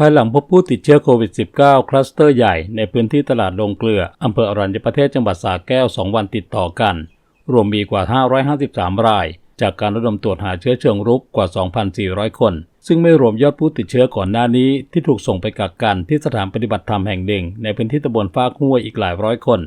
ภายหลังพบผู้ติดเชื้อโควิด -19 คลัสเตอร์ใหญ่ในพื้นที่ตลาดลงเกลือ อำเภออรัญญประเทศจังหวัดสระแก้ว 2 วันติดต่อกัน รวมมีกว่า 553 ราย จากการระดมตรวจหาเชื้อเชิงรุกกว่า 2,400 คน ซึ่งไม่รวมยอดผู้ติดเชื้อก่อนหน้านี้ที่ถูกส่งไปกักกันที่สถานปฏิบัติธรรมแห่งหนึ่ง ในพื้นที่ตำบลฟากห้วยอีกหลายร้อยคน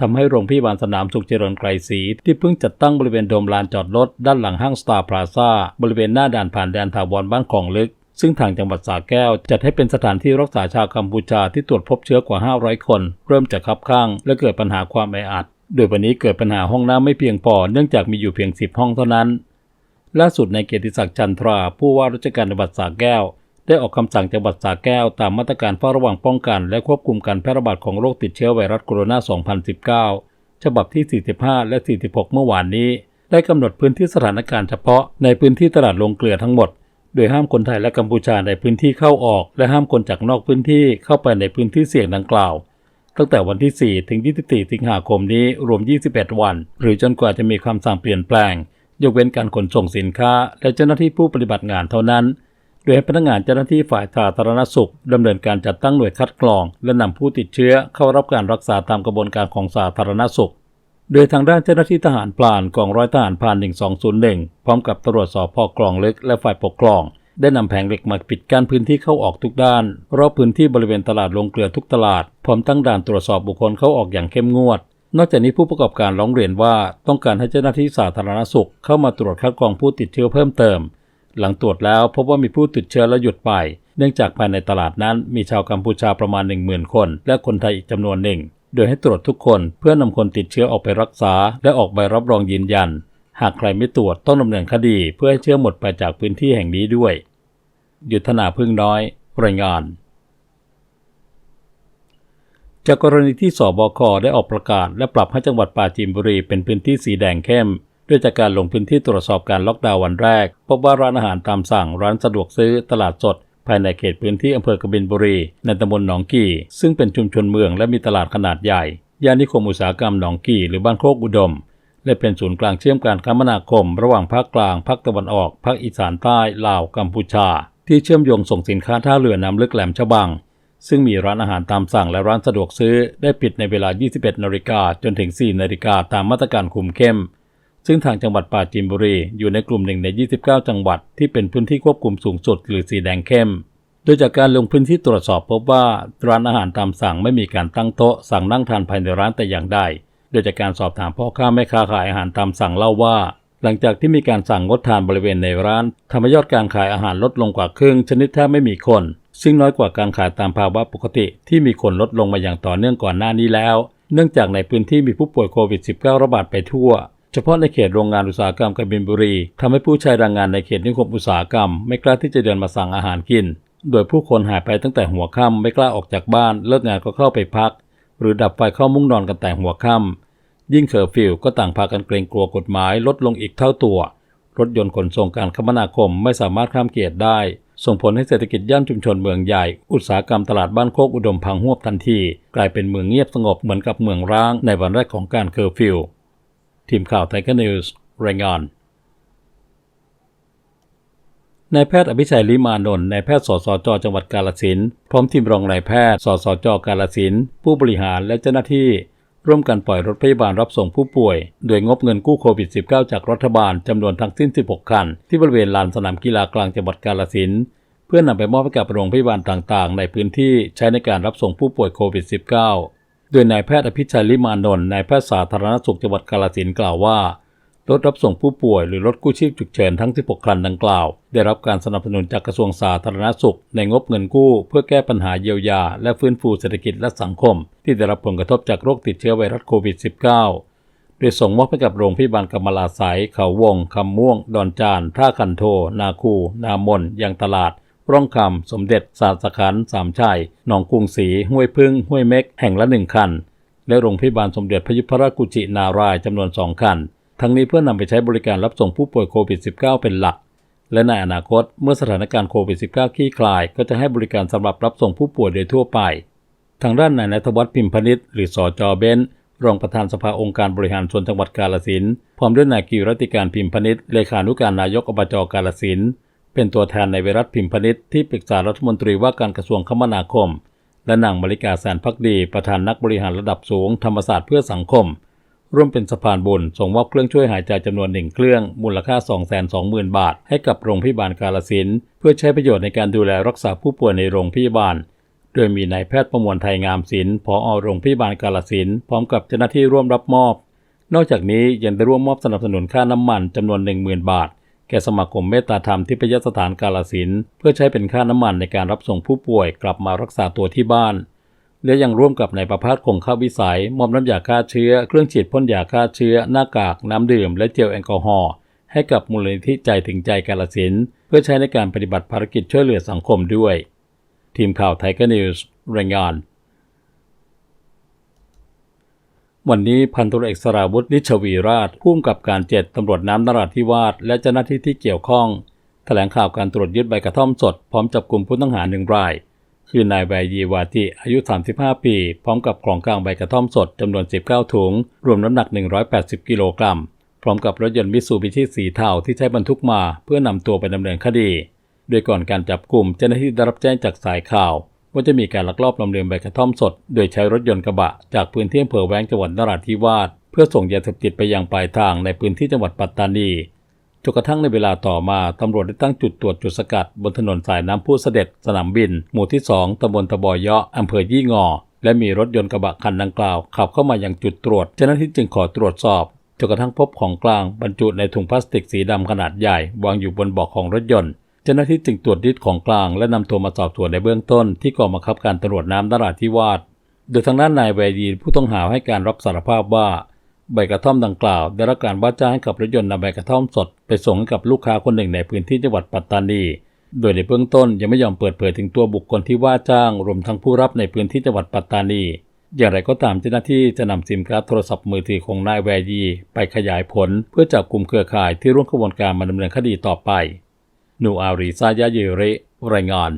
ทำให้โรงพยาบาลสนามสุขเจริญไกรศรีที่เพิ่งจัดตั้งบริเวณโดมลานจอดรถด้านหลังห้างสตาร์พลาซ่าบริเวณหน้าด่านผ่านแดนถาวรบ้านของลึก ซึ่งทางจังหวัดสระแก้ว จัดให้เป็นสถานที่รักษาชาวกัมพูชาที่ตรวจพบเชื้อกว่า 500 คน เริ่มจากคับข้าง และเกิดปัญหาความแออัด โดยวันนี้เกิดปัญหาห้องน้ำไม่เพียงพอเนื่องจากมีอยู่เพียง 10 ห้องเท่านั้น ล่าสุดในเกียรติศักดิ์จันทรา ผู้ว่าราชการจังหวัดสระแก้ว ได้ออกคำสั่งจังหวัดสระแก้ว ตามมาตรการเฝ้าระวังป้องกัน และควบคุมการแพร่ระบาดของโรคติดเชื้อไวรัสโคโรนา 2019 ฉบับที่ 45 และ 46 เมื่อวานนี้ ได้กำหนดพื้นที่สถานการณ์เฉพาะในพื้นที่ตลาดลงเกลือทั้งหมด โดยห้ามคนไทยและกัมพูชาในพื้นที่เข้าออก และห้ามคนจากนอกพื้นที่เข้าไปในพื้นที่เสี่ยงดังกล่าว ตั้งแต่วันที่ 4 ถึง 24 สิงหาคมนี้รวม 21 วัน หรือจนกว่าจะมีคำสั่งเปลี่ยนแปลง ยกเว้นการขนส่งสินค้า และเจ้าหน้าที่ผู้ปฏิบัติงานเท่านั้น โดยให้พนักงานเจ้าหน้าที่ฝ่ายสาธารณสุขดำเนินการจัดตั้งหน่วยคัดกรอง และนำผู้ติดเชื้อเข้ารับการรักษาตามกระบวนการของสาธารณสุข โดยทางด้านเจ้าหน้าที่ทหารพลานกองร้อยทหารพลาน 1201 พร้อมกับตำรวจสพกลองเลึกและฝ่ายปกครอง ได้นำแผงเหล็กมาปิดกั้นพื้นที่เข้าออกทุกด้าน รอบพื้นที่บริเวณตลาดลงเกลือทุกตลาด พร้อมตั้งด่านตรวจสอบบุคคลเข้าออกอย่างเข้มงวด นอกจากนี้ผู้ประกอบการร้องเรียนว่าต้องการให้เจ้าหน้าที่สาธารณสุข เข้ามาตรวจคัดกรองผู้ติดเชื้อเพิ่มเติม หลังตรวจแล้วพบว่ามีผู้ติดเชื้อและหยุดไป เนื่องจากภายในตลาดนั้นมีชาวกัมพูชาประมาณ 10,000 คน และคนไทยอีกจำนวนหนึ่ง โดยให้ตรวจทุกคนเพื่อนำคนติดเชื้อออกไปรักษา และออกใบรับรองยืนยัน หากใครไม่ตรวจต้องดำเนินคดีเพื่อให้เชื้อหมดไปจากพื้นที่แห่งนี้ด้วย ยุทธนาพึ่งน้อย รายงาน จากกรณีที่สบคได้ออกประกาศ และปรับให้จังหวัดปราจีนบุรีเป็นพื้นที่สีแดงเข้มด้วยจากการลงพื้นที่ตรวจสอบการล็อกดาวน์วันแรก พบว่าร้านอาหารตามสั่งร้านสะดวกซื้อตลาดสด ภายในเขตพื้นที่อำเภอกบินบุรี ในตำบลหนองกี่ ซึ่งเป็นชุมชนเมืองและมีตลาดขนาดใหญ่ ย่านนิคมอุตสาหกรรมหนองกี่หรือบ้านโคกอุดม และเป็นศูนย์กลางเชื่อมการคมนาคม ระหว่างภาคกลาง ภาคตะวันออก ภาคอีสานใต้ ลาว กัมพูชา ที่เชื่อมโยงส่งสินค้าท่าเรือน้ำลึกแหลมฉบัง ซึ่งมีร้านอาหารตามสั่งและร้านสะดวกซื้อ ได้ปิดในเวลา 21นาฬิกาจนถึง 4นาฬิกาตามมาตรการคุมเข้ม ซึ่งทางจังหวัดปราจีนบุรีอยู่ในกลุ่มหนึ่งใน 29 จังหวัดที่เป็นพื้นที่ควบคุมสูงสุดหรือสีแดงเข้ม โดยจากการลงพื้นที่ตรวจสอบพบว่าร้านอาหารตามสั่งไม่มีการตั้งโต๊ะสั่งนั่งทานภายในร้านแต่อย่างใด โดยจากการสอบถามพ่อค้าแม่ค้าขายอาหารตามสั่งเล่าว่า หลังจากที่มีการสั่งงดทานบริเวณในร้านทำให้ยอดการขายอาหารลดลงกว่าครึ่งชนิดแทบไม่มีคน ซึ่งน้อยกว่าการขายตามภาวะปกติ ที่มีคนลดลงมาอย่างต่อเนื่องก่อนหน้านี้แล้ว เนื่องจากในพื้นที่มีผู้ป่วยโควิด -19 ระบาดไปทั่ว เฉพาะในเขตโรงงานอุตสาหกรรมกบินบุรีทำให้ผู้ใช้แรงงานในเขตนิคมอุตสาหกรรม ไม่กล้าที่จะเดินมาสั่งอาหารกิน โดยผู้คนหายไปตั้งแต่หัวค่ำไม่กล้าออกจากบ้าน เลิกงานก็เข้าไปพัก หรือดับไฟเข้ามุ้งนอนกันแต่หัวค่ำยิ่งเคอร์ฟิวก็ต่างพากันเกรงกลัวกฎหมายลดลงอีกเท่าตัว รถยนต์ขนส่งการคมนาคมไม่สามารถข้ามเขตได้ ส่งผลให้เศรษฐกิจย่านชุมชนเมืองใหญ่ อุตสาหกรรมตลาดบ้านโคกอุดมพังหวบทันที กลายเป็นเมืองเงียบสงบเหมือนกับเมืองร้างในวันแรกของการเคอร์ฟิว ทีมข่าวไทยนิวส์รายงานนายแพทย์อภิชัยลิมานนท์นายแพทย์สสจจังหวัดกาลสินพร้อมทีมรองนายแพทย์สสจกาลสินผู้บริหารและเจ้าหน้าที่ ร่วมกันปล่อยรถพยาบาลรับส่งผู้ป่วย โดยงบเงินกู้โควิด -19 จากรัฐบาลจำนวนทั้งสิ้น 16 คัน ที่บริเวณลานสนามกีฬากลางจังหวัดกาลสินเพื่อนำไปมอบให้กับโรงพยาบาลต่างๆ ในพื้นที่ใช้ในการรับส่งผู้ป่วยโควิด -19 โดยนายแพทย์อภิชัยลิมานนท์นายแพทย์สาธารณสุขจังหวัดกาลสินกล่าวว่ารถรับส่งผู้ป่วยหรือรถกู้ชีพฉุกเฉินทั้ง 16 คันดังกล่าว ได้รับการสนับสนุนจากกระทรวงสาธารณสุข ในงบเงินกู้ เพื่อแก้ปัญหาเยียวยา และฟื้นฟูเศรษฐกิจและสังคม ที่ได้รับผลกระทบจากโรคติดเชื้อไวรัสโควิด -19 โดยส่งมอบให้กับโรงพยาบาลกำมลาไสยเขาวงคำม่วง ดอนจาน ท่าคันโท นาคู นามนยางตลาด ร่องคำ สมเด็จสาสขันสามชัยหนองกรุงศรีห้วยพึ่ง ห้วยเม็ก แห่งละหนึ่งคัน และโรงพยาบาลสมเด็จพระยุพราชกุจินารายจำนวนสองคัน ทั้งนี้เพื่อนำไปใช้บริการรับส่งผู้ป่วยโควิด -19 เป็นหลัก และในอนาคตเมื่อสถานการณ์โควิด -19 คลี่คลาย ก็จะให้บริการสำหรับรับส่งผู้ป่วยโดยทั่วไป ทางด้านนายนัทวัฒน์พิมพนิษฐ์หรือสอจอเบนรองประธานสภาองค์การบริหารส่วนจังหวัดกาลสินพร้อมด้วยนายกิรติการพิมพนิษฐ์เลขานุการนายกอบจกาลสิน เป็นตัวแทนในเวรัตพิมพนิษฐ์ที่ปรึกษารัฐมนตรีว่าการกระทรวงคมนาคม และนางมริกาแสนพักดี ประธานนักบริหารระดับสูงธรรมศาสตร์เพื่อสังคม ร่วมเป็นสะพานบุญส่งมอบเครื่องช่วยหายใจจำนวนหนึ่งเครื่อง มูลค่า 220,000 บาท ให้กับโรงพยาบาลกาลสินเพื่อใช้ประโยชน์ในการดูแลรักษาผู้ป่วยในโรงพยาบาล โดยมีนายแพทย์ประมวลไทยงามศิลป์ผอโรงพยาบาลกาลสินพร้อมกับเจ้าหน้าที่ร่วมรับมอบ นอกจากนี้ยังได้ร่วมมอบสนับสนุนค่าน้ำมันจำนวน 10,000 บาท แก่สมาคมเมตตาธรรมที่พยสถานกาลสินเพื่อใช้เป็นค่าน้ำมันในการรับส่งผู้ป่วยกลับมารักษาตัวที่บ้าน และยังร่วมกับนายประภาสคงข้าวิสัย มอบน้ำยาฆ่าเชื้อ เครื่องฉีดพ่นยาฆ่าเชื้อ หน้ากาก น้ำดื่ม และเจลแอลกอฮอล์ให้กับมูลนิธิใจถึงใจกาลสินเพื่อใช้ในการปฏิบัติภารกิจช่วยเหลือสังคมด้วย ทีมข่าวไทยกนิวส์รายงาน วันนี้พันตุเอกสราวุฒินิชวีราชผู้กำกับการเจ็ดตำรวจน้ำนราธิวาสและเจ้าหน้าที่ที่เกี่ยวข้อง แถลงข่าวการตรวจยึดใบกระท่อมสด พร้อมจับกลุ่มผู้ต้องหาหนึ่งราย คือนายแวยีวาติอายุ 35 ปี พร้อมกับของกลางใบกระท่อมสดจำนวน 19 ถุง รวมน้ำหนัก 180 กิโลกรัม พร้อมกับรถยนต์มิตซูบิชิสีเทาที่ใช้บรรทุกมา เพื่อนำตัวไปดำเนินคดี โดยก่อนการจับกลุ่มเจ้าหน้าที่ได้รับแจ้งจากสายข่าว ว่าจะมีการลักลอบลำเลียงใบกระท่อมสด โดยใช้รถยนต์กระบะ จากพื้นที่อำเภอแว้งจังหวัดนราธิวาสเพื่อส่งยาเสพติดไปยังปลายทางในพื้นที่จังหวัดปัตตานีจนกระทั่งในเวลาต่อมาตำรวจได้ตั้งจุดตรวจจุดสกัด บนถนนสายน้ำพุเสด็จ สนามบิน หมู่ที่ 2ตำบลตะบอยเยาะอำเภอยี่งอ และมีรถยนต์กระบะคันดังกล่าว ขับเข้ามาอยังจุดตรวจเจ้าหน้าที่จึงขอตรวจสอบจนกระทั่งพบของกลางบรรจุในถุงพลาสติกสีดำขนาดใหญ่ วางอยู่บนเบาะของรถยนต์ เจ้าหน้าที่จึงตรวจยึดของกลางและนำตัวมาสอบสวนในเบื้องต้นที่กองบังคับการตำรวจน้ำนราธิวาส โดยทางด้านนายแวยีผู้ต้องหาให้การรับสารภาพว่าใบกระท่อมดังกล่าวได้รับการว่าจ้างให้กับรถยนต์นำใบกระท่อมสด ไปส่งให้กับลูกค้าคนหนึ่งในพื้นที่จังหวัดปัตตานี โดยในเบื้องต้นยังไม่ยอมเปิดเผยถึงตัวบุคคลที่ว่าจ้างรวมทั้งผู้รับในพื้นที่จังหวัดปัตตานี อย่างไรก็ตามเจ้าหน้าที่จะนำซิมการ์ดโทรศัพท์มือถือของนายแวยีไปขยายผล เพื่อจับกลุ่มเครือข่ายที่ร่วมขบวนการมาดำเนินคดีต่อไป นูอารีซายาเยเรรายงาน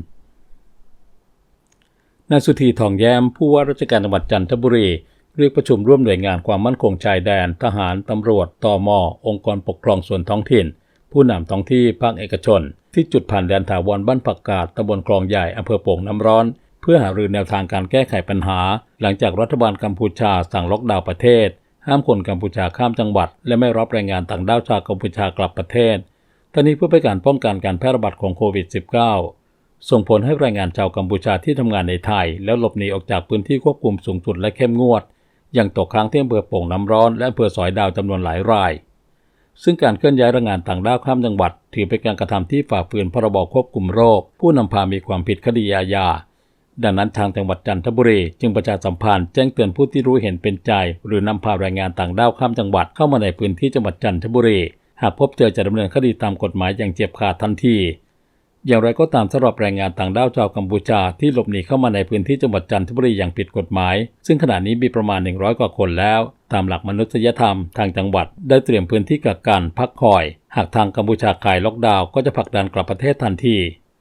นายสุธีทองแย้มผู้ว่าราชการจังหวัดจันทบุรี เรียกประชุมร่วมหน่วยงานความมั่นคงชายแดน ทหาร ตำรวจตอมองค์กรปกครองส่วนท้องถิ่น ผู้นำท้องที่ภาคเอกชน ที่จุดผ่านแดนถาวรบ้านผักกาดตำบลคลองใหญ่อำเภอโป่งน้ำร้อน เพื่อหารือแนวทางการแก้ไขปัญหา หลังจากรัฐบาลกัมพูชาสั่งล็อกดาวน์ประเทศ ห้ามคนกัมพูชาข้ามจังหวัด และไม่รับแรงงานต่างด้าวชาวกัมพูชากลับประเทศ ทั้งนี้เพื่อเป็นการป้องกันการแพร่ระบาดของโควิด -19 ส่งผลให้แรงงานชาวกัมพูชาที่ทำงานในไทย แล้วหลบหนีออกจากพื้นที่ควบคุมสูงสุดและเข้มงวด ยังตกค้างที่อำเภอโป่งน้ำร้อนและอำเภอสอยดาวจำนวนหลายราย ซึ่งการเคลื่อนย้ายแรงงานต่างด้าวข้ามจังหวัด ถือเป็นการกระทำที่ฝ่าฝืนพรบควบคุมโรค ผู้นำพามีความผิดคดีอาญาดังนั้นทางจังหวัดจันทบุรีจึงประชาสัมพันธ์แจ้งเตือนผู้ที่รู้เห็นเป็นใจ หรือนำพาแรงงานต่างด้าวข้ามจังหวัดเข้ามาในพื้นที่จังหวัดจันทบุรี หากพบเจอจะดำเนินคดีตามกฎหมายอย่างเจ็บขาดทันที อย่างไรก็ตามสำหรับแรงงานต่างด้าวชาวกัมพูชาที่หลบหนีเข้ามาในพื้นที่จังหวัดจันทบุรีอย่างผิดกฎหมาย ซึ่งขณะนี้มีประมาณ 100 กว่าคนแล้ว ตามหลักมนุษยธรรมทางจังหวัด ได้เตรียมพื้นที่กักกันพักคอย หากทางกัมพูชาคลายล็อกดาวน์ก็จะผลักดันกลับประเทศทันที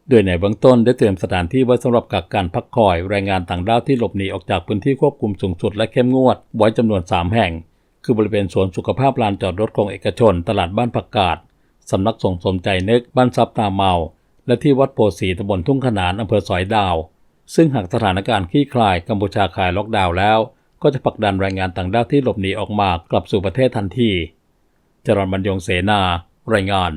โดยในเบื้องต้นได้เตรียมสถานที่ไว้สำหรับกักกันพักคอยแรงงานต่างด้าวที่หลบหนีออกจากพื้นที่ควบคุมสูงสุดและเข้มงวด ไว้จำนวน 3 แห่ง คือบริเวณสวนสุขภาพลานจอดรถของเอกชน ตลาดบ้านผักกาดสำนักส่งสมใจนึกบ้านซับตาเมา และที่วัดโพสีตำบลทุ่งขนานอำเภอสอยดาว ซึ่งหากสถานการณ์คลี่คลายกัมพูชาคลายล็อกดาวน์แล้ว ก็จะผลักดันแรงงานต่างด้าวที่หลบหนีออกมากลับสู่ประเทศทันทีจรญบรรยงเสนารายงาน